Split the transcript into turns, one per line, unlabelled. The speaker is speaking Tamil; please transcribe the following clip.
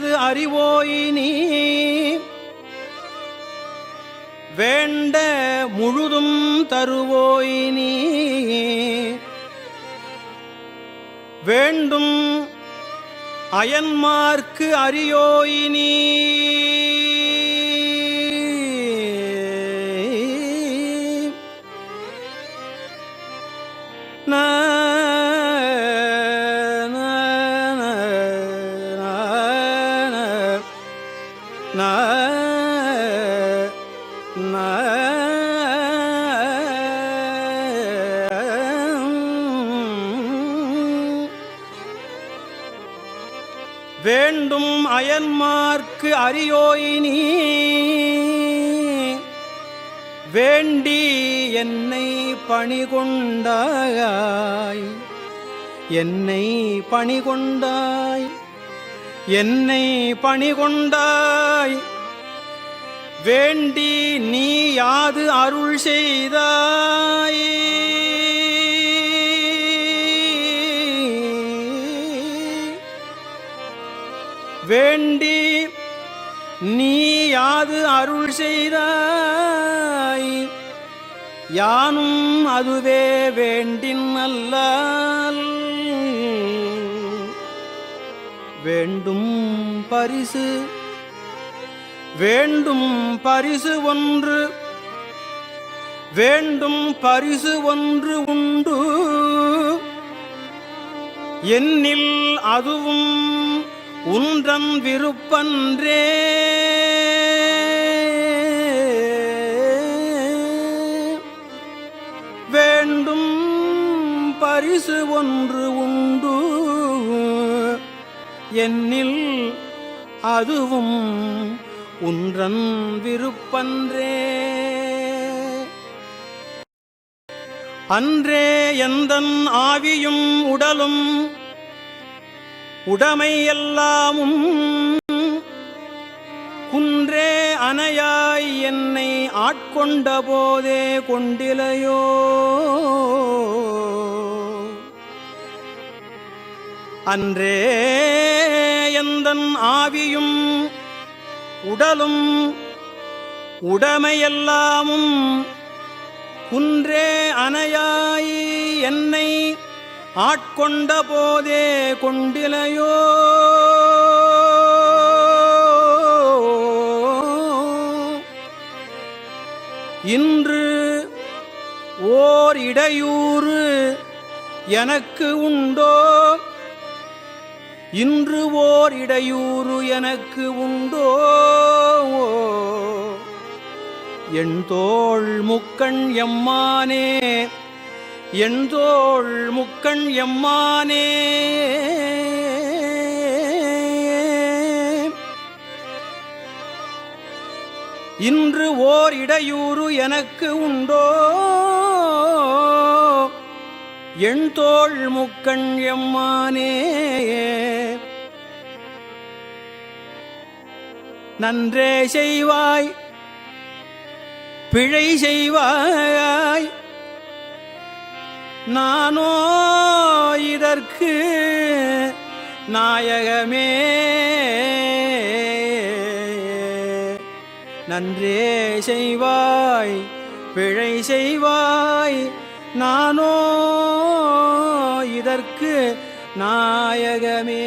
தக்கது அறிவோயினி வேண்ட முழுதும் தருவோயினி வேண்டும் அயன்மார்க்கு அறியோயினி வேண்டும் அயன்மார்க்கு அறியோயினி வேண்டி என்னை பணிகொண்டாய் என்னை பணிகொண்டாய். என்னை பணிகொண்டாய். வேண்டி நீ யாது அருள் செய்தாய். வேண்டி நீ யாது அருள் செய்தாய். யானும் அதுவே வேண்டின் அல்லால். வேண்டும் பரிசு வேண்டும் பரிசு ஒன்று வேண்டும் பரிசு ஒன்று உண்டு. என்னில் அதுவும் உன்றன் விருப்பன்றே. வேண்டும் பரிசு ஒன்று உண்டு என்னில் அதுவும் உன்றன் விருப்பன்றே. அன்றே எந்தன் ஆவியும் உடலும் உடைமை எல்லாமும் குன்றே அணையாய் என்னை ஆட்கொண்ட போதே கொண்டிலையோ. அன்றே எந்தன் ஆவியும் உடலும் உடமையெல்லாமும் குன்றே அணையாய் என்னை ஆட்கொண்ட போதே கொண்டிலையோ. இன்று ஓர் இடையூறு எனக்கு உண்டோ? இன்று ஓர் இடையூறு எனக்கு உண்டோ? என் தோள் முக்கண் எம்மானே என் தோள் முக்கண் எம்மானே. இன்று ஓர் இடையூறு எனக்கு உண்டோ? என் தோள் முக்கண் எம்மானே. நன்றே செய்வாய் பிழை செய்வாய். நானோ இதற்கு நாயகமே. நன்றே செய்வாய் பிழை செய்வாய். நானோ இதற்கு நாயகமே.